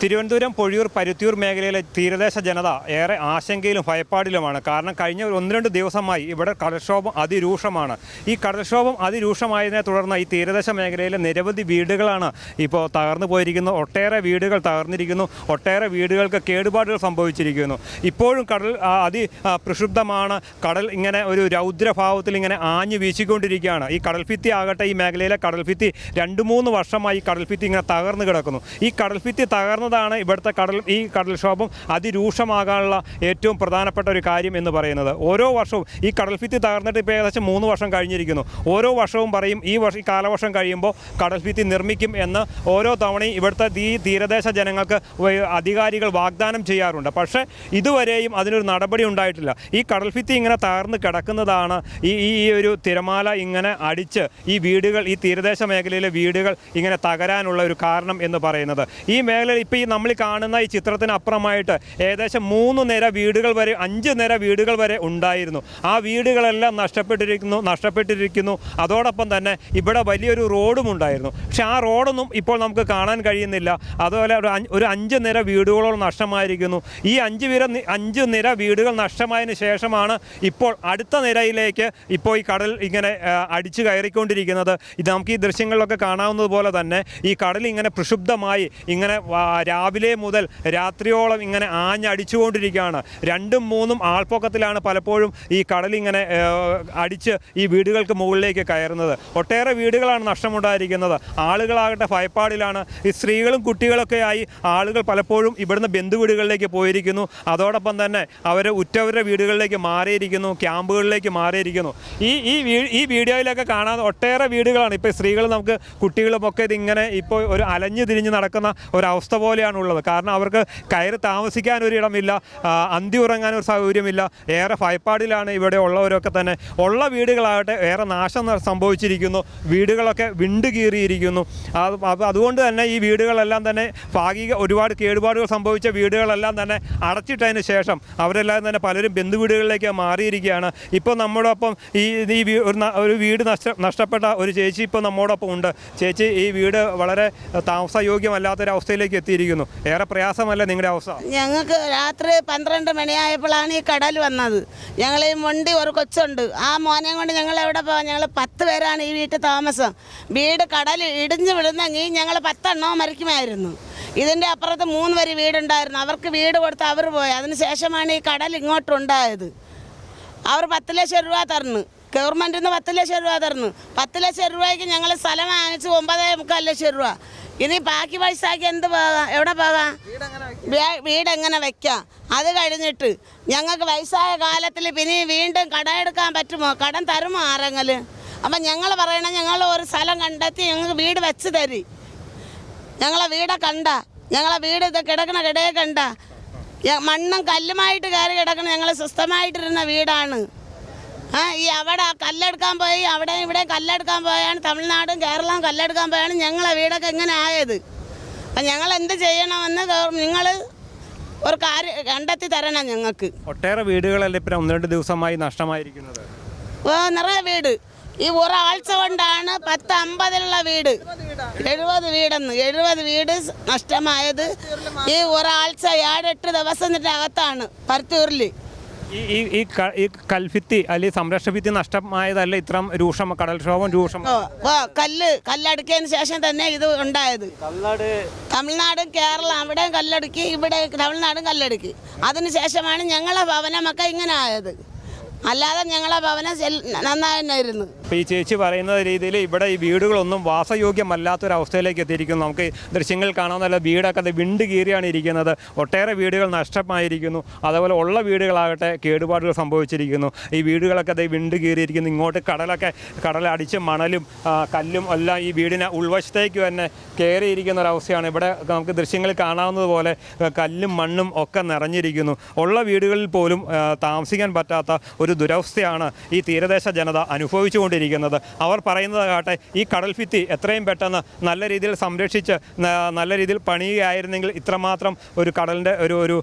തിരുവനന്തപുരം പൊഴിയൂർ പരുത്തിയൂർ മേഖലയിലെ തീരദേശ ജനത ഏറെ ആശങ്കയിലും ഭയപ്പാടിലുമാണ്. കാരണം കഴിഞ്ഞ ഒന്ന് രണ്ട് ദിവസമായി ഇവിടെ കടൽക്ഷോഭം അതിരൂക്ഷമാണ്. ഈ കടൽക്ഷോഭം അതിരൂക്ഷമായതിനെ തുടർന്ന് ഈ തീരദേശ മേഖലയിലെ നിരവധി വീടുകളാണ് ഇപ്പോൾ തകർന്നു പോയിരിക്കുന്നത് ഒട്ടേറെ വീടുകൾ തകർന്നിരിക്കുന്നു. ഒട്ടേറെ വീടുകൾക്ക് കേടുപാടുകൾ സംഭവിച്ചിരിക്കുന്നു. ഇപ്പോഴും കടൽ അതി പ്രക്ഷുബ്ധമാണ്. കടൽ ഇങ്ങനെ ഒരു രൗദ്രഭാവത്തിൽ ഇങ്ങനെ ആഞ്ഞു വീശിക്കൊണ്ടിരിക്കുകയാണ്. ഈ കടൽഭിത്തി ആകട്ടെ ഈ മേഖലയിലെ കടൽഭിത്തി രണ്ട് മൂന്ന് വർഷമായി ഈ കടൽഭിത്തി ഇങ്ങനെ തകർന്നു കിടക്കുന്നു. ഈ കടൽഭിത്തി തകർന്നതാണ് ഇവിടുത്തെ കടൽ ഈ കടൽക്ഷോഭം അതിരൂക്ഷമാകാനുള്ള ഏറ്റവും പ്രധാനപ്പെട്ട ഒരു കാര്യം എന്ന് പറയുന്നത്. ഓരോ വർഷവും ഈ കടൽഭിത്തി തകർന്നിട്ട് ഇപ്പോൾ ഏകദേശം മൂന്ന് വർഷം കഴിഞ്ഞിരിക്കുന്നു. ഓരോ വർഷവും പറയും ഈ വർഷം കാലവർഷം കഴിയുമ്പോൾ കടൽഭിത്തി നിർമ്മിക്കും എന്ന് ഓരോ തവണയും ഇവിടുത്തെ ഈ തീരദേശ ജനങ്ങൾക്ക് അധികാരികൾ വാഗ്ദാനം ചെയ്യാറുണ്ട്. പക്ഷേ ഇതുവരെയും അതിനൊരു നടപടി ഉണ്ടായിട്ടില്ല. ഈ കടൽഭിത്തി ഇങ്ങനെ തകർന്ന് കിടക്കുന്നതാണ് ഈ ഈ ഒരു തിരമാല ഇങ്ങനെ അടിച്ച് ഈ വീടുകൾ ഈ തീരദേശ മേഖലയിലെ വീടുകൾ ഇങ്ങനെ തകരാനുള്ള ഒരു കാരണം എന്ന് പറയുന്നത്. ഈ മേഖലയിൽ ഇപ്പോൾ ഈ നമ്മൾ കാണുന്ന ഈ ചിത്രത്തിനപ്പുറമായിട്ട് ഏകദേശം മൂന്ന് നിര വീടുകൾ വരെ അഞ്ച് നിര വീടുകൾ വരെ ഉണ്ടായിരുന്നു. ആ വീടുകളെല്ലാം നഷ്ടപ്പെട്ടിരിക്കുന്നു നഷ്ടപ്പെട്ടിരിക്കുന്നു. അതോടൊപ്പം തന്നെ ഇവിടെ വലിയൊരു റോഡും ഉണ്ടായിരുന്നു. പക്ഷെ ആ റോഡൊന്നും ഇപ്പോൾ നമുക്ക് കാണാൻ കഴിയുന്നില്ല. അതുപോലെ ഒരു ഒരു അഞ്ച് നിര വീടുകളോളം നഷ്ടമായിരിക്കുന്നു. ഈ അഞ്ച് വീര അഞ്ച് നിര വീടുകൾ നഷ്ടമായതിനു ശേഷമാണ് ഇപ്പോൾ അടുത്ത നിരയിലേക്ക് ഇപ്പോൾ ഈ കടൽ ഇങ്ങനെ അടിച്ചു കയറിക്കൊണ്ടിരിക്കുന്നത്. ഇത് നമുക്ക് ഈ ദൃശ്യങ്ങളിലൊക്കെ കാണാവുന്നതുപോലെ തന്നെ ഈ കടൽ ഇങ്ങനെ പ്രക്ഷുബ്ധമായി ഇങ്ങനെ രാവിലെ മുതൽ രാത്രിയോളം ഇങ്ങനെ ആഞ്ഞടിച്ചുകൊണ്ടിരിക്കുകയാണ് രണ്ടും മൂന്നും ആൾപ്പൊക്കത്തിലാണ് പലപ്പോഴും ഈ കടലിങ്ങനെ അടിച്ച് ഈ വീടുകൾക്ക് മുകളിലേക്ക് കയറുന്നത്. ഒട്ടേറെ വീടുകളാണ് നഷ്ടമുണ്ടായിരിക്കുന്നത്. ആളുകളാകട്ടെ ഭയപ്പാടിലാണ്. ഈ സ്ത്രീകളും കുട്ടികളൊക്കെ ആയി ആളുകൾ പലപ്പോഴും ഇവിടുന്ന് ബന്ധുവീടുകളിലേക്ക് പോയിരിക്കുന്നു. അതോടൊപ്പം തന്നെ അവർ ഉറ്റവരുടെ വീടുകളിലേക്ക് മാറിയിരിക്കുന്നു ക്യാമ്പുകളിലേക്ക് മാറിയിരിക്കുന്നു. ഈ ഈ ഈ വീഡിയോയിലൊക്കെ കാണാൻ ഒട്ടേറെ വീടുകളാണ്. ഇപ്പോൾ സ്ത്രീകൾ നമുക്ക് കുട്ടികളുമൊക്കെ ഇതിങ്ങനെ ഇപ്പോൾ ഒരു അലഞ്ഞു തിരിഞ്ഞ് നടക്കുന്ന ഒരവസ്ഥ പോലെയാണ് ഉള്ളത് കാരണം അവർക്ക് കയറി താമസിക്കാൻ ഒരു ഇടമില്ല അന്തി ഉറങ്ങാൻ ഒരു സൗകര്യമില്ല. ഏറെ ഭയപ്പാടിലാണ് ഇവിടെ ഉള്ളവരൊക്കെ തന്നെ. ഉള്ള വീടുകളാകട്ടെ ഏറെ നാശം സംഭവിച്ചിരിക്കുന്നു. വീടുകളൊക്കെ വിണ്ട് കീറിയിരിക്കുന്നു. അതുകൊണ്ട് തന്നെ ഈ വീടുകളെല്ലാം തന്നെ ഭാഗിക ഒരുപാട് കേടുപാടുകൾ സംഭവിച്ച വീടുകളെല്ലാം തന്നെ അടച്ചിട്ടതിന് ശേഷം അവരെല്ലാം തന്നെ പലരും ബന്ധുവീടുകളിലേക്ക് മാറിയിരിക്കുകയാണ്. ഇപ്പോൾ നമ്മോടൊപ്പം ഈ ഈ ഒരു വീട് നഷ്ട നഷ്ടപ്പെട്ട ഒരു ചേച്ചി ഇപ്പോൾ നമ്മോടൊപ്പം ഉണ്ട്. ചേച്ചി ഈ വീട് വളരെ താമസയോഗ്യമല്ലാത്തൊരവസ്ഥയിലേക്ക് എത്തിയിരിക്കുന്നു. ഏറെ പ്രയാസമല്ല നിങ്ങളുടെ അവസ്ഥ? ഞങ്ങൾക്ക് രാത്രി പന്ത്രണ്ട് മണിയായപ്പോഴാണ് ഈ കടൽ വന്നത്. ഞങ്ങൾ ഈ മൊണ്ടി ഒരു കൊച്ചുണ്ട്. ആ മോനെ കൊണ്ട് ഞങ്ങൾ എവിടെ പോകാം ഞങ്ങൾ പത്ത് പേരാണ് ഈ വീട്ടിൽ താമസം. വീട് കടൽ ഇടിഞ്ഞു വിടുന്നെങ്കിൽ ഞങ്ങൾ പത്തെണ്ണോ മരിക്കുമായിരുന്നു. ഇതിന്റെ അപ്പുറത്ത് മൂന്ന് വരി വീടുണ്ടായിരുന്നു. അവർക്ക് വീട് കൊടുത്ത് അവർ പോയി. അതിനുശേഷമാണ് ഈ കടൽ ഇങ്ങോട്ടുണ്ടായത്. അവർ പത്ത് ലക്ഷം രൂപ തരുന്നു ഗവൺമെന്റിൽ നിന്ന് പത്ത് ലക്ഷം രൂപ തരുന്നു പത്ത് ലക്ഷം രൂപയ്ക്ക് ഞങ്ങൾ സ്ഥലം വാങ്ങിച്ച്. ഒമ്പതേ മുക്കാൽ ലക്ഷം രൂപ. ഇനി ബാക്കി പൈസക്ക് എന്ത് പോകാം? എവിടെ പോകാം? വീട് എങ്ങനെ വെക്കാം? അത് കഴിഞ്ഞിട്ട് ഞങ്ങൾക്ക് വയസ്സായ കാലത്തിൽ പിന്നെ വീണ്ടും കടമെടുക്കാൻ പറ്റുമോ? കടം തരുമോ ആരെങ്കിലും? അപ്പം ഞങ്ങൾ പറയണം ഞങ്ങൾ ഒരു സ്ഥലം കണ്ടെത്തി ഞങ്ങൾക്ക് വീട് വെച്ച് തരി. ഞങ്ങളെ വീടെ കണ്ട? ഞങ്ങളെ വീട് ഇത് കിടക്കണ കിടയെ കണ്ട? മണ്ണും കല്ലുമായിട്ട് കയറി കിടക്കണ ഞങ്ങൾ സ്വസ്ഥമായിട്ടിരുന്ന വീടാണ്. ആ ഈ അവിടെ കല്ലെടുക്കാൻ പോയി അവിടെ ഇവിടെ കല്ലെടുക്കാൻ പോയാണ് തമിഴ്നാടും കേരളവും കല്ലെടുക്കാൻ പോയാണ്. ഞങ്ങളെ വീടൊക്കെ ഇങ്ങനെ ആയത്. അപ്പം ഞങ്ങൾ എന്ത് ചെയ്യണമെന്ന് നിങ്ങൾ ഒരു കാര്യം കണ്ടെത്തി തരണം ഞങ്ങൾക്ക്. ഒട്ടേറെ വീടുകളല്ലേ ഇപ്പം ഒന്ന് രണ്ട് ദിവസമായി നഷ്ടമായിരിക്കുന്നത്? ഓ നിറയെ വീട്. ഈ ഒരാഴ്ച കൊണ്ടാണ് പത്ത് അമ്പതിലുള്ള വീട്. എഴുപത് വീടെന്ന് എഴുപത് വീട് നഷ്ടമായത്. ഈ ഒരാഴ്ച ഏഴെട്ട് ദിവസത്തിന്റെ അകത്താണ് പരുത്തൂരിൽ ഈ ഈ ഈ കൽഭിത്തി അല്ലെങ്കിൽ സംരക്ഷണ നഷ്ടമായതല്ല ഇത്രം രൂക്ഷം കടൽക്ഷോഭം രൂക്ഷം കല്ല് കല്ലടുക്കിയതിന് ശേഷം തന്നെ ഇത് ഉണ്ടായത്. തമിഴ്നാടും കേരളം അവിടെ കല്ലടുക്കി ഇവിടെ തമിഴ്നാടും കല്ലടുക്കി. അതിന് ശേഷമാണ് ഞങ്ങളെ ഭവനമൊക്കെ ഇങ്ങനെ ആയത്. അല്ലാതെ ഞങ്ങളെ ഭവനം ചെൽ- ഇപ്പോൾ ഈ ചേച്ചി പറയുന്ന രീതിയിൽ ഇവിടെ ഈ വീടുകളൊന്നും വാസയോഗ്യമല്ലാത്തൊരവസ്ഥയിലേക്ക് എത്തിയിരിക്കുന്നു. നമുക്ക് ദൃശ്യങ്ങൾ കാണാവുന്നല്ല വീടൊക്കെ അത് വിണ്ട് കീറിയാണ് ഇരിക്കുന്നത്. ഒട്ടേറെ വീടുകൾ നഷ്ടമായിരിക്കുന്നു. അതുപോലെ ഉള്ള വീടുകളാകട്ടെ കേടുപാടുകൾ സംഭവിച്ചിരിക്കുന്നു. ഈ വീടുകളൊക്കെ അത് വിണ്ട് കീറിയിരിക്കുന്നു. ഇങ്ങോട്ട് കടലൊക്കെ കടലടിച്ച് മണലും കല്ലും എല്ലാം ഈ വീടിനെ ഉൾവശത്തേക്ക് തന്നെ കയറിയിരിക്കുന്ന ഒരവസ്ഥയാണ് ഇവിടെ നമുക്ക് ദൃശ്യങ്ങൾ കാണാവുന്നത് പോലെ കല്ലും മണ്ണും ഒക്കെ നിറഞ്ഞിരിക്കുന്നു. ഉള്ള വീടുകളിൽ പോലും താമസിക്കാൻ പറ്റാത്ത ഒരു ദുരവസ്ഥയാണ് ഈ തീരദേശ ജനത അനുഭവിച്ചുകൊണ്ടിരിക്കുന്നത്. ശ്രമിച്ചുകൊണ്ടിരിക്കുന്നത് അവർ പറയുന്നത് കാട്ടെ ഈ കടൽ ഭിത്തി എത്രയും പെട്ടെന്ന് നല്ല രീതിയിൽ സംരക്ഷിച്ച് നല്ല രീതിയിൽ പണിയുകയായിരുന്നെങ്കിൽ ഇത്രമാത്രം ഒരു കടലിന്റെ ഒരു ഒരു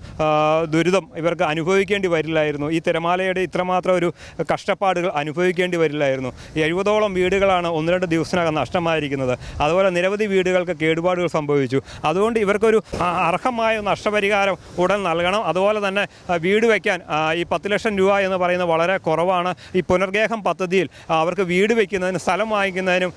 ദുരിതം ഇവർക്ക് അനുഭവിക്കേണ്ടി വരില്ലായിരുന്നു. ഈ തിരമാലയുടെ ഇത്രമാത്രം ഒരു കഷ്ടപ്പാടുകൾ അനുഭവിക്കേണ്ടി വരില്ലായിരുന്നു. എഴുപതോളം വീടുകളാണ് ഒന്ന് രണ്ട് ദിവസത്തിനകം നഷ്ടമായിരിക്കുന്നത്. അതുപോലെ നിരവധി വീടുകൾക്ക് കേടുപാടുകൾ സംഭവിച്ചു. അതുകൊണ്ട് ഇവർക്കൊരു അർഹമായ നഷ്ടപരിഹാരം ഉടൻ നൽകണം. അതുപോലെ തന്നെ വീട് വയ്ക്കാൻ ഈ പത്ത് ലക്ഷം രൂപ എന്ന് പറയുന്നത് വളരെ കുറവാണ്. ഈ പുനർഗേഹം പദ്ധതിയിൽ ആ, അവർക്ക് വീട് വയ്ക്കുന്നതിനും സ്ഥലം വാങ്ങിക്കുന്നതിനും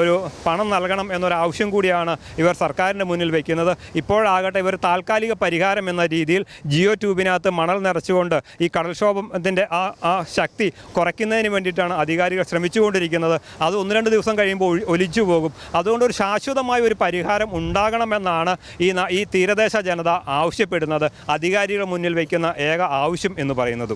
ഒരു പണം നൽകണം എന്നൊരു ആവശ്യം കൂടിയാണ് ഇവർ സർക്കാരിന്റെ മുന്നിൽ വയ്ക്കുന്നത് ഇപ്പോഴാകട്ടെ ഇവർ താൽക്കാലിക പരിഹാരം എന്ന രീതിയിൽ ജിയോ ട്യൂബിനകത്ത് മണൽ നിറച്ചുകൊണ്ട് ഈ കടൽക്ഷോഭത്തിന്റെ ആ ആ ശക്തി കുറയ്ക്കുന്നതിന് വേണ്ടിയിട്ടാണ് അധികാരികൾ ശ്രമിച്ചുകൊണ്ടിരിക്കുന്നത്. അത് ഒന്ന് രണ്ട് ദിവസം കഴിയുമ്പോൾ ഒലിച്ചു പോകും. അതുകൊണ്ട് ഒരു ശാശ്വതമായ ഒരു പരിഹാരം ഉണ്ടാകണമെന്നാണ് ഈ ഈ തീരദേശ ജനത ആവശ്യപ്പെടുന്നത്. അധികാരികൾ മുന്നിൽ വയ്ക്കുന്ന ഏക ആവശ്യം എന്ന് പറയുന്നത്.